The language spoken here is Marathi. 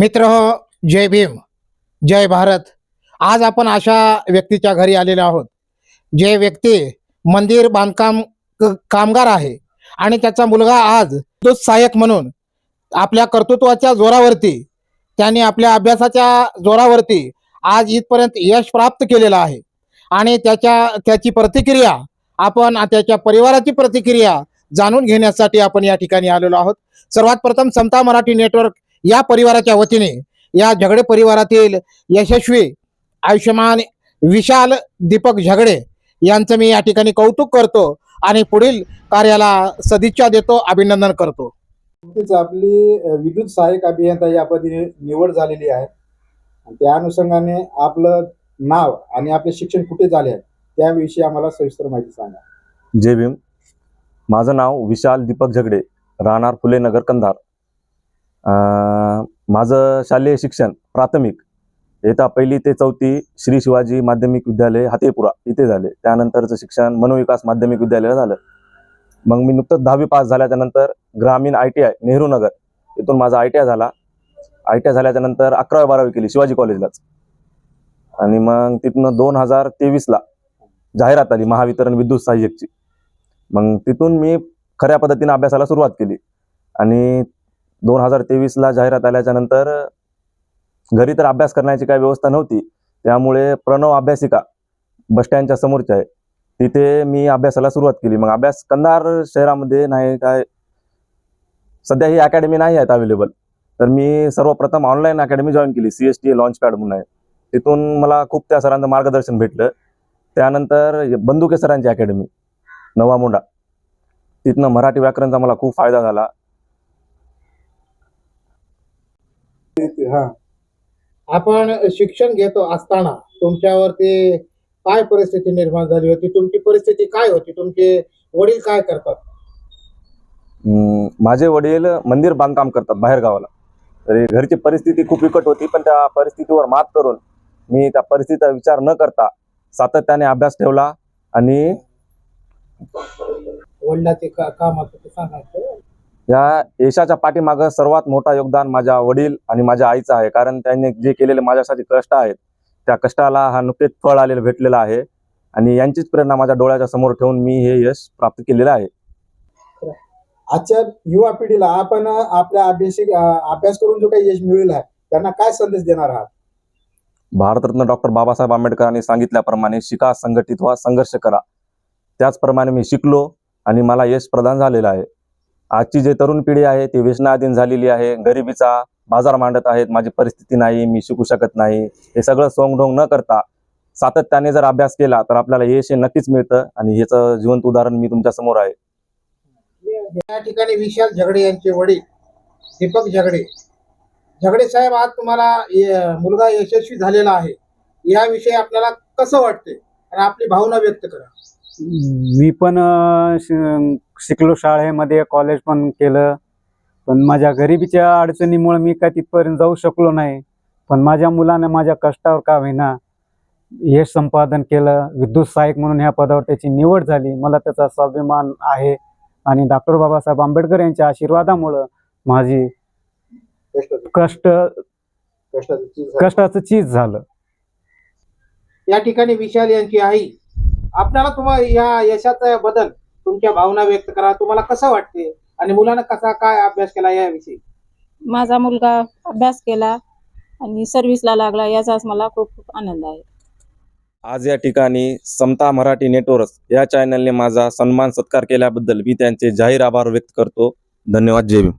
मित्र हो जय भीम जय भारत. आज आपण अशा व्यक्तीच्या घरी आलेलो आहोत. जे व्यक्ती मंदिर बांधकाम कामगार आहे आणि त्याचा मुलगा आज तो सहाय्यक म्हणून आपल्या कर्तृत्वाच्या जोरावरती त्यांनी आपल्या अभ्यासाच्या जोरावरती आज इथपर्यंत यश प्राप्त केलेलं आहे. आणि त्याच्या त्याची प्रतिक्रिया आपण त्याच्या परिवाराची प्रतिक्रिया जाणून घेण्यासाठी आपण या ठिकाणी आलेलो आहोत. सर्वात प्रथम समता मराठी नेटवर्क या परिवाराच्या वतीने या झगडे परिवारातील यशस्वी आयुष्यमान विशाल दीपक झगडे यांचं मी या ठिकाणी कौतुक करतो आणि पुढील कार्याला सदिच्छा देतो अभिनंदन करतो. नुकतीच आपली विद्युत सहाय्यक अभियंता या पदी निवड झालेली आहे. आणि त्या अनुषंगाने आपलं नाव आणि आपले शिक्षण कुठे झाले आहे त्याविषयी आम्हाला सविस्तर माहिती सांगा. जय भीम. माझं नाव विशाल दीपक झगडे राहणार फुले नगर कंधार. माझं शालेय शिक्षण प्राथमिक येता पहिली ते चौथी श्री शिवाजी माध्यमिक विद्यालय हातेपुरा इथे झाले. त्यानंतरचं शिक्षण मनोविकास माध्यमिक विद्यालयाला झालं. मग मी नुकतंच दहावी पास झाल्याच्यानंतर ग्रामीण I T I Nehru Nagar इथून माझा आय टी आय झाला. आय टी आय झाल्याच्यानंतर अकरावी बारावी केली शिवाजी कॉलेजलाच. आणि मग तिथनं दोन हजार तेवीसला जाहिरात आली महावितरण विद्युत सहाय्यकची. मग तिथून मी खऱ्या पद्धतीने अभ्यासाला सुरुवात केली. आणि दोन हजार तेवीसला जाहिरात आल्याच्यानंतर घरी तर अभ्यास करण्याची काही व्यवस्था नव्हती. त्यामुळे प्रणव अभ्यासिका बसस्टँडच्या समोरच्या आहे. तिथे मी अभ्यासाला सुरुवात केली. मग अभ्यास कंधार शहरामध्ये नाही काय सध्या ही अकॅडमी नाही आहेत अवेलेबल तर मी सर्वप्रथम ऑनलाईन अकॅडमी जॉईन केली. C S T launch pad म्हणून आहे. तिथून मला खूप त्या सरांचं मार्गदर्शन भेटलं. त्यानंतर बंदुके सरांची अकॅडमी नवा मुंडा तिथनं मराठी व्याकरणचा मला खूप फायदा झाला. हा. आपण शिक्षण घेतो असताना तुमच्यावरती काय परिस्थिती निर्माण झाली होती? तुमची परिस्थिती काय होती? तुमचे वडील काय करतात? माझे वडील मंदिर बांधकाम करतात बाहेर गावाला. तरी घरची परिस्थिती खूप बिकट होती पण त्या परिस्थितीवर मात करून मी त्या परिस्थितीचा विचार न करता सातत्याने अभ्यास ठेवला आणि वडिलाचे का काम ते सांगायचं. या यशाच्या पाठीमागं सर्वात मोठा योगदान माझ्या वडील आणि माझ्या आईचं आहे. कारण त्यांनी जे केलेले माझ्यासाठी कष्ट आहेत त्या कष्टाला हा नुकतेच फळ आलेलं भेटलेलं आहे. आणि यांचीच प्रेरणा माझ्या डोळ्याच्या समोर ठेवून मी हे यश प्राप्त केलेलं आहे. आजच्या युवा पिढीला आपण आपल्या अभ्यासिक अभ्यास करून जो काही यश मिळेल आहे त्यांना काय संदेश देणार आहात? भारतरत्न डॉक्टर बाबासाहेब आंबेडकरांनी सांगितल्याप्रमाणे शिका संघटित व्हा संघर्ष करा. त्याचप्रमाणे मी शिकलो आणि मला यश प्रदान झालेलं आहे. आजची जे तरुण पिढी आहे ती व्यसनाधीन झालेली आहे गरिबीचा बाजार मांडत आहेत माझी परिस्थिती नाही मी शिकू शकत नाही हे सगळं सोंगढोंग न करता सातत्याने जर अभ्यास केला तर आपल्याला यश हे नक्कीच मिळतं आणि ह्याचं जिवंत उदाहरण मी तुमच्यासमोर आहे. या ठिकाणी विशाल झगडे यांचे वडील दीपक झगडे. झगडे साहेब आज तुम्हाला य- मुलगा यशस्वी झालेला आहे. याविषयी आपल्याला कसं वाटते आणि आपली भावना व्यक्त करा. मी पण शिकलो शाळेमध्ये कॉलेज पण केलं. पण माझ्या गरिबीच्या अडचणीमुळे मी काय तिथपर्यंत जाऊ शकलो नाही. पण माझ्या मुलाने माझ्या कष्टावर का होईना यश संपादन केलं. विद्युत सहाय्यक म्हणून ह्या पदावर त्याची निवड झाली. मला त्याचा स्वाभिमान आहे. आणि डॉक्टर बाबासाहेब आंबेडकर यांच्या आशीर्वादामुळं माझी कष्ट कष्टाचं चीज झालं. या ठिकाणी विशाल यांची आई आपल्याला तुम्हाला या यशाचा बदल तुमच्या भावना व्यक्त करा. तुम्हाला कसं वाटते? आणि मुलानं कसा काय अभ्यास केला याविषयी? माझा मुलगा अभ्यास केला आणि सर्व्हिसला लागला याचाच मला खूप खूप आनंद आहे. आज या ठिकाणी समता मराठी नेटवर्क या चॅनलने माझा सन्मान सत्कार केल्याबद्दल मी त्यांचे जाहीर आभार व्यक्त करतो. धन्यवाद. जय भीम.